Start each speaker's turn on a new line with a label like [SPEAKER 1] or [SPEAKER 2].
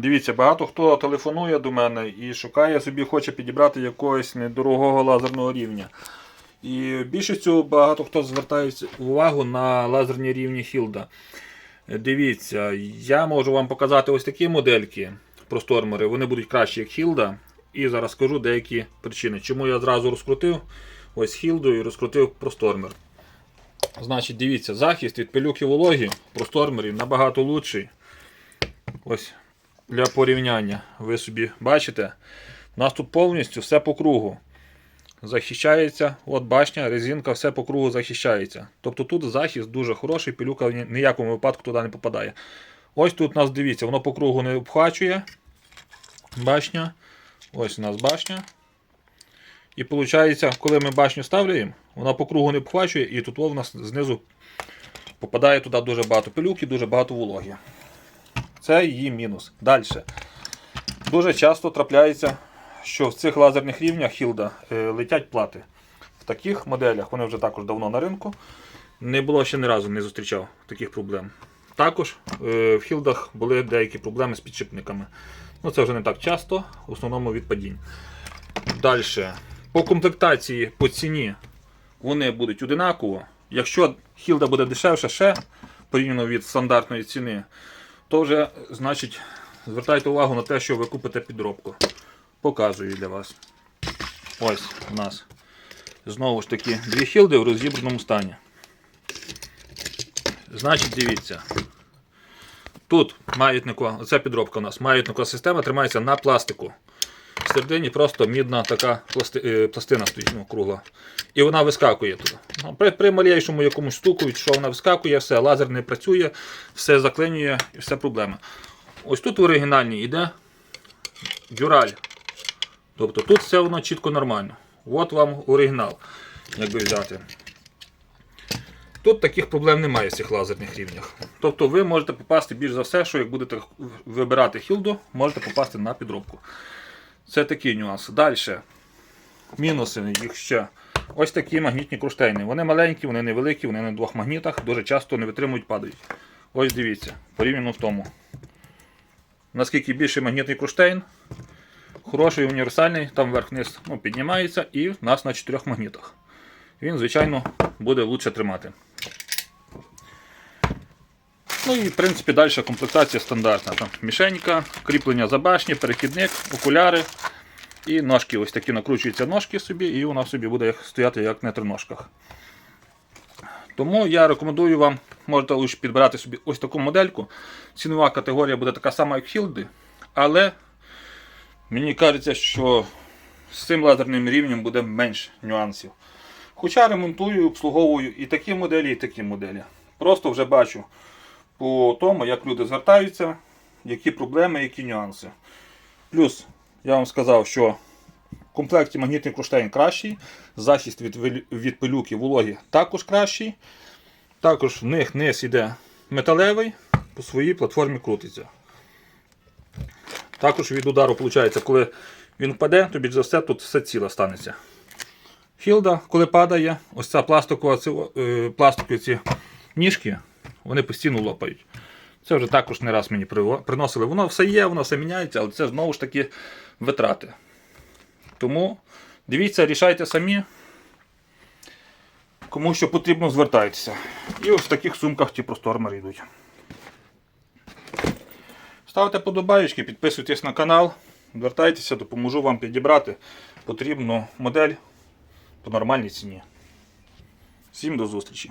[SPEAKER 1] Дивіться, багато хто телефонує до мене і шукає собі, хоче підібрати якогось недорогого лазерного рівня. І більшістю багато хто звертає увагу на лазерні рівні Хілда. Дивіться, я можу вам показати ось такі модельки простормери. Вони будуть кращі, як Хілда. І зараз скажу деякі причини, чому я зразу розкрутив ось Хілду і розкрутив простормер. Значить, дивіться, захист від пилюки вологі простормерів набагато лучший. Ось для порівняння. Ви собі бачите, у нас тут повністю все по кругу. Захищається, от башня, резинка, все по кругу захищається. Тобто тут захист дуже хороший, пилюка в ніякому випадку туди не попадає. Ось тут у нас дивіться, воно по кругу не обхвачує. Башня. Ось у нас башня. І виходить, коли ми башню ставляємо, вона по кругу не обхвачує, і тут у нас знизу попадає туди дуже багато пилюки, дуже багато вологі. Це її мінус. Далі. Дуже часто трапляється, що в цих лазерних рівнях Хілда е, летять плати. В таких моделях, вони вже також давно на ринку. Не було ще ні разу не зустрічав таких проблем. Також е, в Хілдах були деякі проблеми з підшипниками. Ну, це вже не так часто, в основному від падінь. Далі. По комплектації, по ціні вони будуть одинаково. Якщо Хілда буде дешевше ще порівняно від стандартної ціни, то вже значить звертайте увагу на те, що ви купите підробку. Показую для вас. Ось у нас знову ж таки дві хілди в розібраному стані. Значить, дивіться. Тут маятникова, оця підробка у нас, маятникова система тримається на пластику. В середині просто мідна така пласти, е, пластина стоїть ну, кругла. І вона вискакує туди. Ну, При, при малейшому якомусь стуку, що вона вискакує, все, лазер не працює, все заклинює і все проблема. Ось тут в оригінальній йде дюраль. Тобто тут все воно чітко нормально. От вам оригінал, якби взяти. Тут таких проблем немає в цих лазерних рівнях. Тобто ви можете попасти більш за все, що як будете вибирати хілду, можете попасти на підробку. Це такий нюанс. Далі. Мінуси їх ще. Ось такі магнітні кронштейни. Вони маленькі, вони невеликі, вони на двох магнітах, дуже часто не витримують, падають. Ось дивіться, порівняно в тому. Наскільки більший магнітний кронштейн, хороший універсальний, там вверх-вниз ну, піднімається і в нас на чотирьох магнітах. Він, звичайно, буде лучше тримати. Ну і в принципі далі комплектація стандартна. Там мішенька, кріплення за башні, перехідник, окуляри. І ножки ось такі накручуються ножки собі, і вона собі буде стояти як на триножках. Тому я рекомендую вам, можете лише підбирати собі ось таку модельку. Цінова категорія буде така сама, як Хілди, але мені кажеться, що з цим лазерним рівнем буде менш нюансів. Хоча ремонтую, обслуговую і такі моделі, і такі моделі. Просто вже бачу по тому, як люди звертаються, які проблеми, які нюанси. Плюс я вам сказав, що в комплекті магнітний кронштейн кращий, захист від, від пилюки вологі також кращий. Також в них низ іде металевий, по своїй платформі крутиться. Також від удару, виходить, коли він впаде, то більш за все тут все ціле станеться. Хілда, коли падає, ось ця пластикова, е, пластикові ці ніжки, вони постійно лопають. Це вже також не раз мені приносили. Воно все є, воно все міняється, але це знову ж таки витрати. Тому дивіться, рішайте самі. Кому що потрібно, звертайтеся. І ось в таких сумках ті простормери йдуть. Ставте подобаєчки, підписуйтесь на канал, звертайтеся, допоможу вам підібрати потрібну модель по нормальній ціні. Всім до зустрічі!